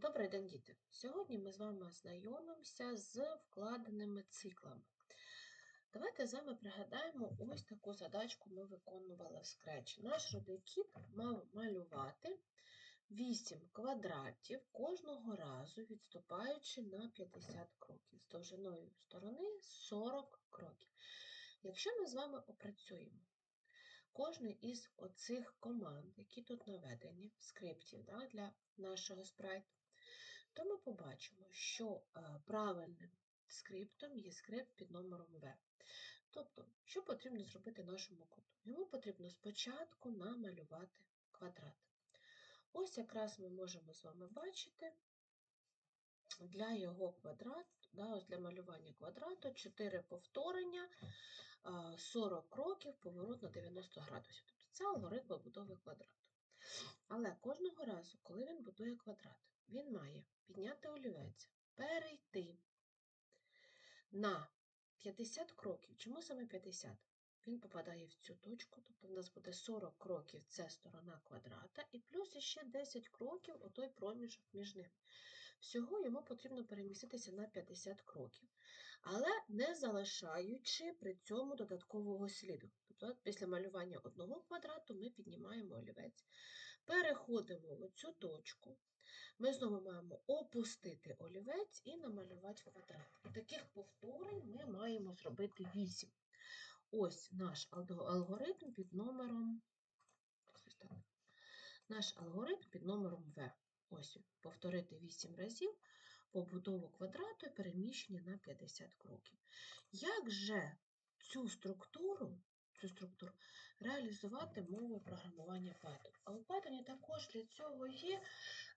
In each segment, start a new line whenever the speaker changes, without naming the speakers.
Добрий день, діти! Сьогодні ми з вами ознайомимося з вкладеними циклами. Давайте з вами пригадаємо ось таку задачку ми виконували в Scratch. Наш родий-кіт мав малювати 8 квадратів кожного разу, відступаючи на 50 кроків, з довжиною сторони 40 кроків. Якщо ми з вами опрацюємо кожний із оцих команд, які тут наведені, в скриптів да, для нашого спрайту, то ми побачимо, що е, правильним скриптом є скрипт під номером В. Тобто, що потрібно зробити нашому коту? Йому потрібно спочатку намалювати квадрат. Ось якраз ми можемо з вами бачити для його квадрату, да, ось для малювання квадрату 4 повторення, 40 кроків, поворот на 90 градусів. Тобто це алгоритм побудови квадрату. Але кожного разу, коли він будує квадрат, він має підняти олівець, перейти на 50 кроків. Чому саме 50? Він попадає в цю точку, тобто в нас буде 40 кроків це сторона квадрата, і плюс ще 10 кроків отой проміжок між ними. Всього йому потрібно переміститися на 50 кроків, але не залишаючи при цьому додаткового сліду. Тобто після малювання одного квадрату ми піднімаємо олівець, переходимо в цю точку, ми знову маємо опустити олівець і намалювати квадрат. І таких повторень ми маємо зробити 8. Ось наш алгоритм під номером. Наш алгоритм під номером В. Ось повторити 8 разів побудову квадрату і переміщення на 50 кроків. Як же цю структуру цю структуру реалізувати мовою програмування Python? А у Python також для цього є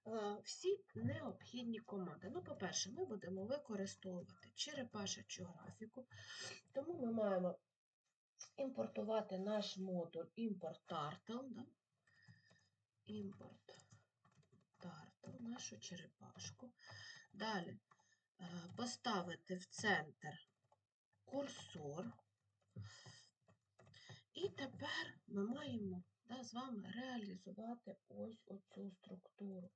Е, всі необхідні команди. Ну, по-перше, ми будемо використовувати черепашечу графіку, тому ми маємо імпортувати наш модуль import-turtle, да? import turtle, нашу черепашку. Далі е, поставити в центр курсор. І тепер ми маємо да, з вами реалізувати ось оцю структуру.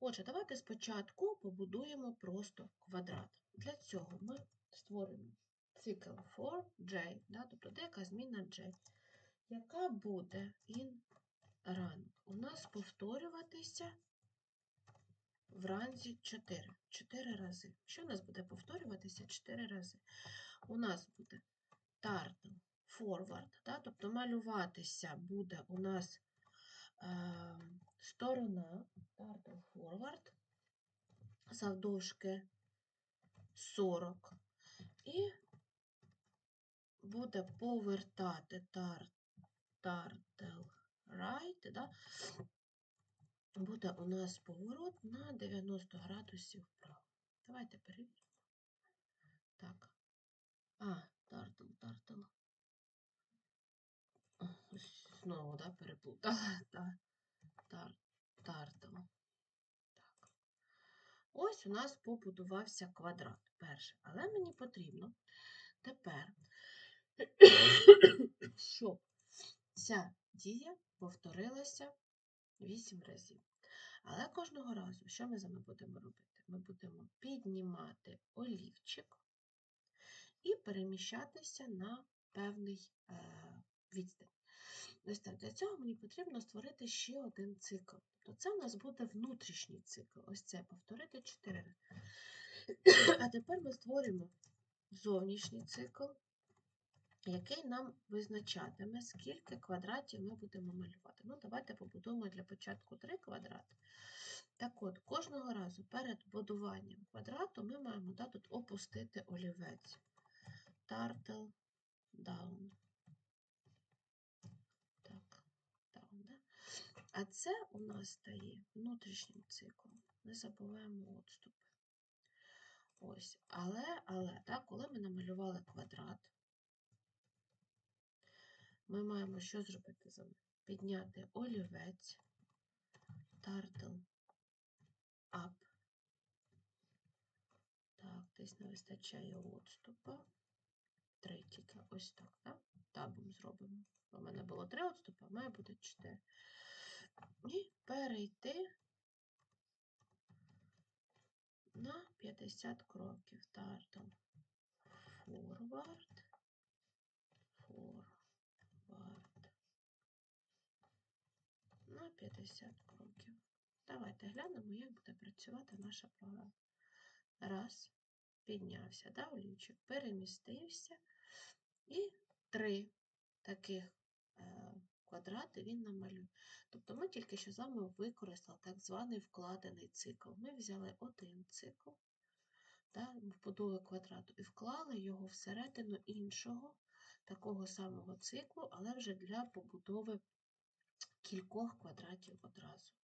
Отже, давайте спочатку побудуємо просто квадрат. Для цього ми створимо цикл for j, да, тобто деяка зміна j, яка буде in run. У нас повторюватися в ранзі 4. 4 рази. Що у нас буде повторюватися 4 рази? У нас буде turtle forward, да, тобто малюватися буде у нас. Е сторона Turtle Forward завдовжки 40 і буде повертати Turtle Right, да? буде у нас поворот на 90 градусів вправо. Давайте перевіримо. Так. А, Turtle, Turtle. Знову, да, переплутала. Так тар, тартом. Так. Ось у нас побудувався квадрат перший. Але мені потрібно тепер, щоб ця дія повторилася 8 разів. Але кожного разу, що ми з вами будемо робити? Ми будемо піднімати олівчик і переміщатися на певний е, відстань. Ось так, Для цього мені потрібно створити ще один цикл. Тобто це у нас буде внутрішній цикл. Ось це повторити 4 рази. А тепер ми створимо зовнішній цикл, який нам визначатиме, скільки квадратів ми будемо малювати. Ну, Давайте побудуємо для початку 3 квадрати. Так от, кожного разу перед будуванням квадрату ми маємо да, тут опустити олівець. Turtle down. А це у нас стає внутрішнім циклом. Не забуваємо відступи. Ось, але, але, так, коли ми намалювали квадрат, ми маємо що зробити ним? Підняти олівець, turtle up. Так, десь не вистачає відступа. Три тільки ось так, так? Табом зробимо. У мене було три відступи, а має бути чотири і перейти на 50 кроків. Turtle forward, forward. На 50 кроків. Давайте глянемо, як буде працювати наша програма. Раз, піднявся, да, олівчик, перемістився. І три таких квадрати він намалює. Тобто ми тільки що з вами використали так званий вкладений цикл. Ми взяли один цикл да, вбудови квадрату і вклали його всередину іншого такого самого циклу, але вже для побудови кількох квадратів одразу.